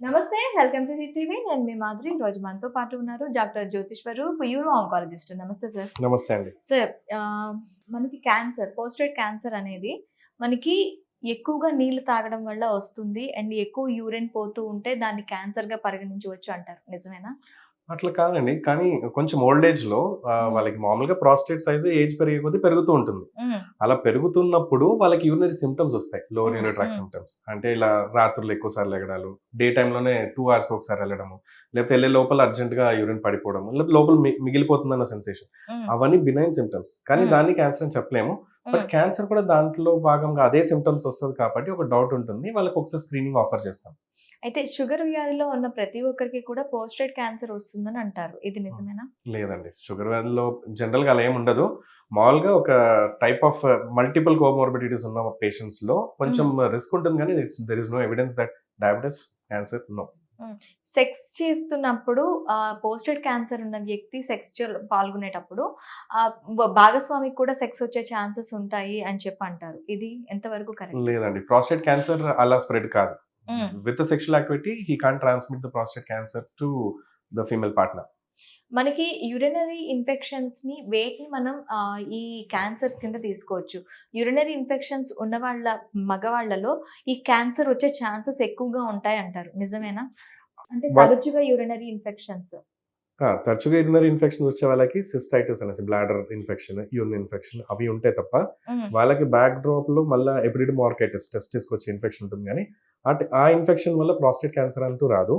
నమస్తే welcome to TV. నేను మీ మాధురి. రోజు మనతో పాటు ఉన్నారు డాక్టర్ జ్యోతిష్వరు యూరో ఆంకాలజిస్ట్. నమస్తే సార్. నమస్తే అండి. సార్ మనకి క్యాన్సర్ పోస్టెడ్ క్యాన్సర్ అనేది మనకి ఎక్కువగా నీళ్ళు తాగడం వల్ల వస్తుంది. అండ్ ఎక్కువ యూరిన్ పోతూ ఉంటే దాన్ని క్యాన్సర్గా పరిగణించవచ్చు అంటారు. నిజమేనా? అట్లా కాదండి కానీ కొంచెం ఓల్డ్ ఏజ్లో. వాళ్ళకి మామూలుగా ప్రాస్టేట్ సైజ్ ఏజ్ పెరిగే కొద్దీ పెరుగుతూ ఉంటుంది. అలా పెరుగుతున్నప్పుడు వాళ్ళకి యూరినరీ సిమ్టమ్స్ వస్తాయి లో Hmm, యూరినరీ ట్రాక్. సిమ్టమ్స్ అంటే ఇలా రాత్రులు ఎక్కువ సార్లు ఎగడాలు డే లోనే టూ అవర్స్ ఒకసారి వెళ్ళడము లేకపోతే వెళ్ళే లోపల అర్జెంట్గా యూరిన్ పడిపోవడం లేకపోతే లోపల మిగిలిపోతుందన్న సెన్సేషన్. అవన్నీ బినైన్ సిమ్టమ్స్ కానీ. దాన్ని క్యాన్సర్ అని చెప్పలేము బట్. క్యాన్సర్ కూడా దాంట్లో భాగంగా అదే సిమ్టమ్స్ వస్తుంది కాబట్టి ఒక డౌట్ ఉంటుంది వాళ్ళకి ఒకసారి స్క్రీనింగ్ ఆఫర్ చేస్తాం అయితే షుగర్ వ్యాధిలో ఉన్న ప్రతి ఒక్కరికి కూడా పోస్టెడ్ క్యాన్సర్ వస్తుందని అంటారు. ఇది నిజమేనా? లేదండి. షుగర్ వ్యాధిలో జనరల్గా అలా ఏమి ఉండదు. మామూలుగా ఒక టైప్ ఆఫ్ మల్టిపుల్ కోమోర్బిడిటీస్ ఉన్న పేషెంట్స్లో కొంచెం రిస్క్ ఉంటుంది కానీ it's there is no evidence that diabetes cancer no. Sex చేస్తున్నప్పుడు పోస్టెడ్ క్యాన్సర్ ఉన్న వ్యక్తి సెక్స్ పాల్గొనేటప్పుడు భాగస్వామికి కూడా సెక్స్ వచ్చే ఛాన్సెస్ ఉంటాయి అని చెప్పి అంటారు ఇది ఎంతవరకు కరెక్ట్? లేదండి. ప్రాస్టేట్ క్యాన్సర్ అలా స్ప్రెడ్ కాదు. With sexual activity he can transmit the prostate cancer to the female partner మనకి యూరినరీ ఇన్ఫెక్షన్స్ని వేటిని మనం ఈ క్యాన్సర్ కింద తీసుకోవచ్చు. యూరినరీ ఇన్ఫెక్షన్స్ ఉన్న వాళ్ళ మగవాళ్ళలో ఈ క్యాన్సర్ వచ్చే ఛాన్సెస్ ఎక్కువగా ఉంటాయి అంటారు నిజమేనా? అంటే తరచుగా యూరినరీ ఇన్ఫెక్షన్స్ తరచుగా యూరినరీ ఇన్ఫెక్షన్ వచ్చే వాళ్ళకి సిస్టైటిస్ అనేసి బ్లాడర్ ఇన్ఫెక్షన్ యూరిన్ ఇన్ఫెక్షన్ అవి ఉంటాయి తప్ప వాళ్ళకి బ్యాక్ డ్రాప్లో మళ్ళీ ఎపిడిడ్ మార్కైటిస్ టెస్టిస్ వచ్చే ఇన్ఫెక్షన్ ఉంటుంది కానీ అట్ ఆ ఇన్ఫెక్షన్ వల్ల ప్రాస్టేట్ క్యాన్సర్ అంటూ రాదు.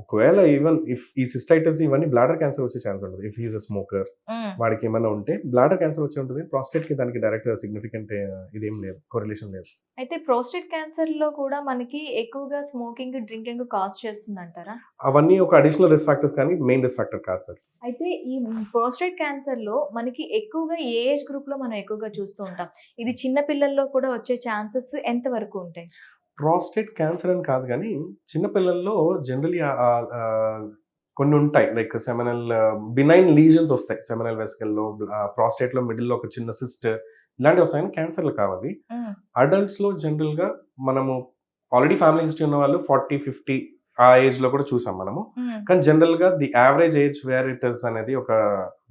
ఒకవేళ ఈవెన్ ఇఫ్ ఈ సిస్టైటిస్ ఇవన్నీ బ్లాడర్ క్యాన్సర్ వచ్చే ఛాన్స్ ఉంటుంది ఇఫ్ ఈజ్ అ స్మోకర్ వాడికి ఏమైనా ఉంటే బ్లాడర్ క్యాన్సర్ వచ్చే ఉంటుంది. ప్రాస్టేట్కి దానికి డైరెక్ట్ సిగ్నిఫికెంట్ ఇదేం లేదు. కొరిలేషన్ లేదు. అయితే ప్రోస్టేట్ క్యాన్సర్లో కూడా మనకి ఎక్కువగా స్మోకింగ్ డ్రింకింగ్ కాస్ట్ చేస్తుంది అంటారా అవన్నీ ఒక అడిషనల్ రిస్క్ ఫ్యాక్టర్స్ కానీ మెయిన్ రిస్క్ ఫ్యాక్టర్ కాదు సార్. అయితే ఈ ప్రోస్టేట్ క్యాన్సర్లో మనకి ఎక్కువగా ఏ ఏజ్ గ్రూప్లో మనం ఎక్కువగా చూస్తూ ఉంటాం? ఇది చిన్న పిల్లల్లో కూడా వచ్చే ఛాన్సెస్ ఎంత వరకు ఉంటాయి? ప్రాస్టేట్ క్యాన్సర్ అని కాదు కానీ చిన్నపిల్లల్లో జనరలీ కొన్ని ఉంటాయి. లైక్ సెమినల్ బినైన్ లీజన్స్ వస్తాయి. సెమినల్ వెస్కల్లో ప్రాస్టేట్లో మిడిల్లో ఒక చిన్న సిస్ట్ ఇలాంటివి వస్తాయి కానీ క్యాన్సర్లు కావాలి మ్మ్. అడల్ట్స్లో జనరల్గా మనము ఆల్రెడీ ఫ్యామిలీ హిస్టరీ ఉన్న వాళ్ళు ఫార్టీ ఫిఫ్టీ ఆ ఏజ్లో కూడా చూసాం మనము. కానీ జనరల్గా the average age where it is అనేది ఒక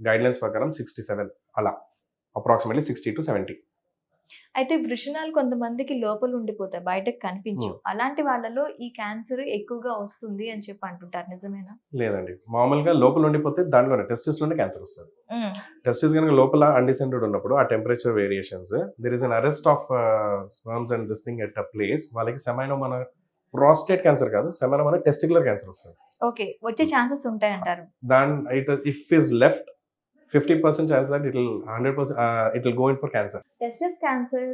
గైడ్ లైన్స్ ప్రకారం సిక్స్టీ సెవెన్ అలా. Approximately sixty to seventy. అయితే వృషణాలు కొంతమందికి లోపల ఉండిపోతాయి బయటకు కనిపించు. అలాంటి వాళ్ళలో ఈ క్యాన్సర్ ఎక్కువగా వస్తుంది అని చెప్పి అంటుంటారు నిజమేనా? లేదండి. మామూలుగా లోపల ఉండిపోతే దాంట్లోనే టెస్టిస్లోనే క్యాన్సర్ వస్తుంది. టెస్టిస్ కనుక లోపల అన్డిసెంటెడ్ ఉన్నప్పుడు ఆ temperature variations there is an arrest of sperms and this thing at a place వాళ్ళకి సెమైనో మన ప్రాస్టేట్ క్యాన్సర్ కాదు సెమైనో మన టెస్టికులర్ క్యాన్సర్ వస్తుంది. ఓకే. వచ్చే ఛాన్సెస్ ఉంటాయి అంటారు దాన్ it if is left fifty percent chance that it hundred percent it go in for cancer testes cancer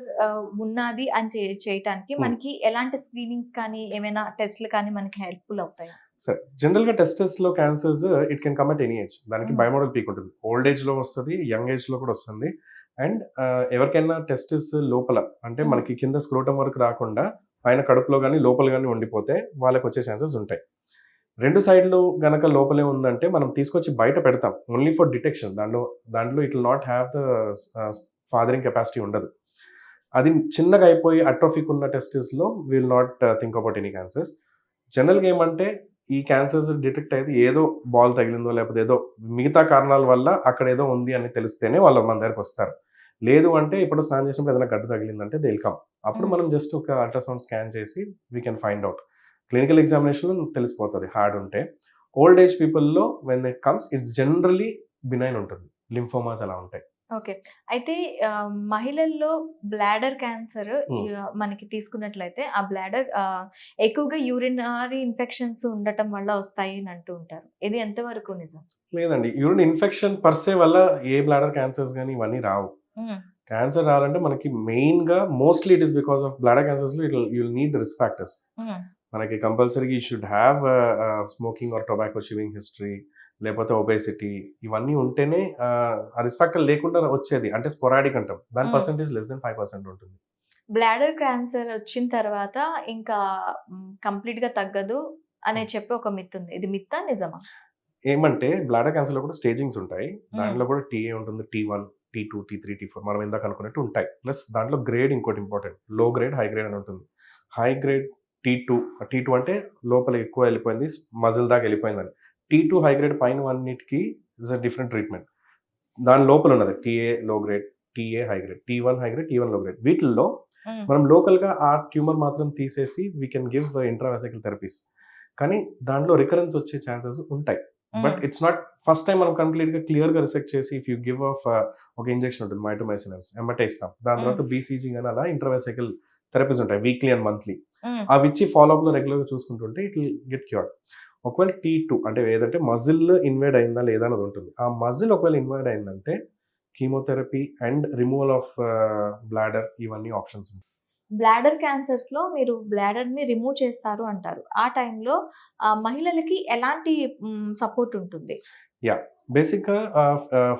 ఉన్నది అని చేయటానికి మ్మ్. మనకి ఎలాంటి స్క్రీనింగ్స్ కానీ ఏమైనా టెస్ట్లు కానీ మనకి హెల్ప్ఫుల్ అవుతాయి సరే జనరల్గా టెస్టెస్లో cancers it can come at any age దానికి. బయోమోడల్ పీక్ ఉంటుంది ఓల్డ్ ఏజ్లో వస్తుంది యంగ్ ఏజ్లో కూడా వస్తుంది అండ్ ఎవరికైనా టెస్టిస్ లోపల అంటే Mm. మనకి కింద స్క్రోటం వరకు రాకుండా పైన కడుపులో కానీ లోపల కానీ ఉండిపోతే వాళ్ళకి వచ్చే ఛాన్సెస్ ఉంటాయి రెండు సైడ్లు గనక లోపలే ఉందంటే మనం తీసుకొచ్చి బయట పెడతాం. ఓన్లీ ఫర్ డిటెక్షన్ దాంట్లో దాంట్లో it will not have the fathering capacity ఉండదు. అది చిన్నగా అయిపోయి అట్రోఫిక్ ఉన్న టెస్టిస్లో will not think about any cancers జనరల్గా ఏమంటే ఈ క్యాన్సర్స్ డిటెక్ట్ అయితే ఏదో బాల్ తగిలిందో లేకపోతే ఏదో మిగతా కారణాల వల్ల అక్కడ ఏదో ఉంది అని తెలిస్తేనే వాళ్ళు మన దగ్గరకు వస్తారు. లేదు అంటే ఇప్పుడు స్నానం చేసినప్పుడు ఏదైనా గడ్డ తగిలిందంటే దేల్కమ్ అప్పుడు Mm. మనం జస్ట్ ఒక అల్ట్రాసౌండ్ స్కాన్ చేసి we can find out clinical examination తెలిసిపోతుంది హార్డ్ ఉంటే. Old age పీపుల్లో when it comes it's generally benign ఉంటుంది. లింఫోమాస్ అలా ఉంటాయి. ఓకే. అయితే మహిళల్లో బ్లాడర్ క్యాన్సర్. మనకి తీసుకున్నట్లయితే ఆ బ్లాడర్ ఎక్కువగా యూరినరీ ఇన్ఫెక్షన్స్ ఉండటం వల్ల వస్తాయి అని అంటూ ఉంటారు. ఇది ఎంతవరకు నిజం? లేదండి. యూరిన్ ఇన్ఫెక్షన్ పర్సే వల్ల ఏ బ్లాడర్ క్యాన్సర్స్ కానీ ఇవన్నీ రావు. క్యాన్సర్ రావాలంటే మనకి మెయిన్గా mostly it is because of bladder క్యాన్సర్స్లో you'll need risk factors. మనకి కంపల్సరీగా ఈ should have smoking or tobacco chewing history లేకపోతే ఒబేసిటీ ఇవన్నీ ఉంటేనే uh, ఆ రిస్క్ ఫ్యాక్టర్ లేకుండా వచ్చేది. అంటే స్పొరాడిక్ అంటాం. దాని Hmm. Percentage less than five percent ఉంటుంది. బ్లాడర్ క్యాన్సర్ వచ్చిన తర్వాత ఇంకా కంప్లీట్గా తగ్గదు అనే చెప్పి ఒక మిత్ ఉంది. ఇది మిత్తా నిజమా? ఏమంటే బ్లాడర్ క్యాన్సర్లో కూడా స్టేజింగ్స్ ఉంటాయి. దాంట్లో కూడా టీఏ ఉంటుంది. T one T two T three T four మనం ఇందాక అనుకున్నట్టు ఉంటాయి. ప్లస్ దాంట్లో గ్రేడ్ ఇంకోటి ఇంపార్టెంట్లో గ్రేడ్ హై గ్రేడ్ అని ఉంటుంది. High grade T two T two అంటే లోపల ఎక్కువ వెళ్ళిపోయింది మజిల్ దాకా వెళ్ళిపోయిందని టీ టూ హై గ్రేడ్ పైన అన్నిటికీ ఇస్ అ డిఫరెంట్ ట్రీట్మెంట్ దాని లోపల ఉన్నది TA low grade TA high grade T one high grade T వన్లో గ్రేడ్ వీటిల్లో మ్మ్. మనం లోకల్గా ఆ ట్యూమర్ మాత్రం తీసేసి we can give intravesical therapies కానీ దాంట్లో రికరెన్స్ వచ్చే ఛాన్సెస్ ఉంటాయి. But. It's not first time మనం కంప్లీట్గా క్లియర్గా రిసెక్ట్ చేసి ఇఫ్ యూ గివ్ ఆఫ్ ఒక ఇంజెక్షన్ ఉంటుంది మైటోమైసినల్స్ ఎమ్మటే ఇస్తాం దాని తర్వాత బీసీజీ కానీ అలా ఇంట్రావెసికల్ థెరపీస్ ఉంటాయి వీక్లీ అండ్ మంత్లీ. అవి ఇచ్చి ఫాలోఅప్లో రెగ్యులర్గా చూసుకుంటుంటే ఇట్ విల్ గెట్ క్యూర్డ్ ఒకవేళ టీ టూ అంటే ఏదంటే మజిల్ ఇన్వైడ్ అయిందా లేదా అనేది ఉంటుంది. ఆ మజిల్ ఒకవేళ ఇన్వైడ్ అయిందంటే chemotherapy and removal of bladder ఇవన్నీ ఆప్షన్స్ ఉంటాయి. బ్లాడర్ క్యాన్సర్స్లో మీరు బ్లాడర్ని రిమూవ్ చేస్తారు అంటారు. ఆ టైంలో మహిళలకి ఎలాంటి సపోర్ట్ ఉంటుంది? బేసిక్గా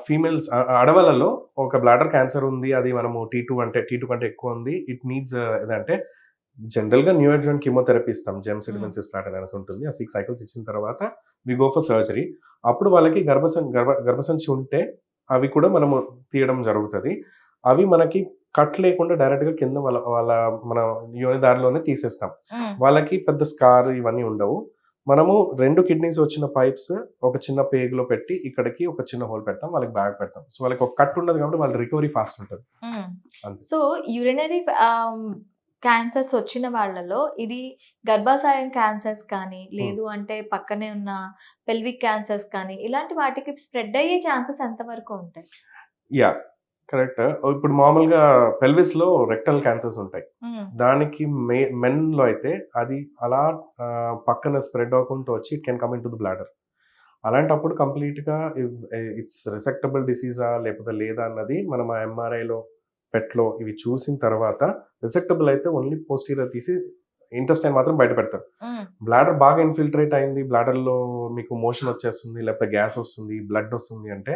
ఫీమేల్స్ ఆడవాళ్ళలో ఒక బ్లాడర్ క్యాన్సర్ ఉంది అది మనము టీ టూ అంటే టీ టూ కంటే ఎక్కువ ఉంది. ఇట్ నీడ్స్ ఏదంటే జనరల్గా న్యూ అడ్జాయింట్ కీమోథెరపీ ఇస్తాం. జెమ్సిడిమెన్సిస్ ప్లాటర్ అనేసి ఉంటుంది. ఆ సిక్స్ సైకిల్స్ ఇచ్చిన తర్వాత వి గో ఫర్ సర్జరీ. అప్పుడు వాళ్ళకి గర్భసం గర్భ గర్భసంచి ఉంటే అవి కూడా మనము తీయడం జరుగుతుంది. అవి మనకి కట్ లేకుండా డైరెక్ట్గా కింద వాళ్ళ వాళ్ళ మన యోని దారిలోనే తీసేస్తాం. వాళ్ళకి పెద్ద స్కార్ ఇవన్నీ ఉండవు. మనము రెండు కిడ్నీస్ వచ్చిన పైప్స్ ఒక చిన్న పేగులో పెట్టి ఇక్కడికి ఒక చిన్న హోల్ పెడతాం వాళ్ళకి బ్యాగ్ పెడతాం. సో వాళ్ళకి ఒక కట్ ఉండదు కాబట్టి వాళ్ళ రికవరీ ఫాస్ట్ ఉంటుంది. సో యురినరీ క్యాన్సర్స్ వచ్చిన వాళ్ళలో ఇది గర్భాశయం క్యాన్సర్స్ కానీ లేదు అంటే పక్కనే ఉన్న పెల్విక్ క్యాన్సర్స్ కానీ ఇలాంటి వాటికి స్ప్రెడ్ అయ్యే ఛాన్సెస్ ఎంతవరకు ఉంటాయి? యా. కరెక్ట్. ఇప్పుడు మామూలుగా పెల్విస్లో రెక్టల్ క్యాన్సర్స్ ఉంటాయి. దానికి మే మెన్లో అయితే అది అలా పక్కన స్ప్రెడ్ అవ్వకుండా వచ్చి it can come into the bladder. అలాంటప్పుడు కంప్లీట్గా ఇట్స్ రిసెక్టబుల్ డిసీజా లేకపోతే లేదా అన్నది మనం ఆ ఎంఆర్ఐలో పెట్లో ఇవి చూసిన తర్వాత రిసెక్టబుల్ అయితే ఓన్లీ పోస్టీరియర్ తీసి ఇంటెస్టైన్ మాత్రం బయట పెడతారు. బ్లాడర్ బాగా ఇన్ఫిల్ట్రేట్ అయింది. bladder లో మీకు మోషన్ వచ్చేస్తుంది లేకపోతే గ్యాస్ వస్తుంది బ్లడ్ వస్తుంది అంటే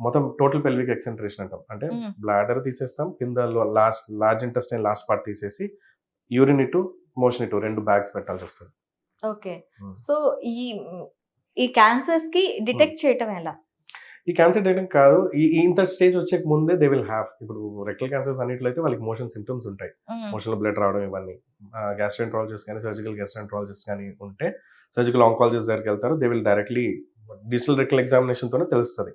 మొత్తం టోటల్ పెల్విక్ ఎక్సెంట్రేషన్ అంటాం. అంటే. బ్లాడర్ తీసేస్తాం కింద last large intestine last part తీసేసి యూరిన్ ఇటు మోషన్ ఇటు రెండు బ్యాగ్స్ పెట్టాల్సి వస్తుంది. ఓకే. సో ఈ ఈ క్యాన్సర్స్కి డిటెక్ట్ చేయటం ఎలా? ఈ క్యాన్సర్ డేటింగ్ కాదు. ఈ ఇంత స్టేజ్ వచ్చే ముందే దే విల్ హ్యావ్ ఇప్పుడు రెక్టల్ క్యాన్సర్స్ అన్నిట్లో అయితే వాళ్ళకి మోషన్ సిమ్టమ్స్ ఉంటాయి. మోషన్లో బ్లడ్ రావడం ఇవన్నీ. గ్యాస్ట్రెంట్రాలజిస్ట్ కానీ సర్జికల్ గ్యాస్ట్రెంట్రాలజిస్ట్ కానీ ఉంటే సర్జికల్ ఆంకాలజిస్ట్ దగ్గరికి వెళ్తారు. They will directly digital rectal examination తోనే తెలుస్తుంది.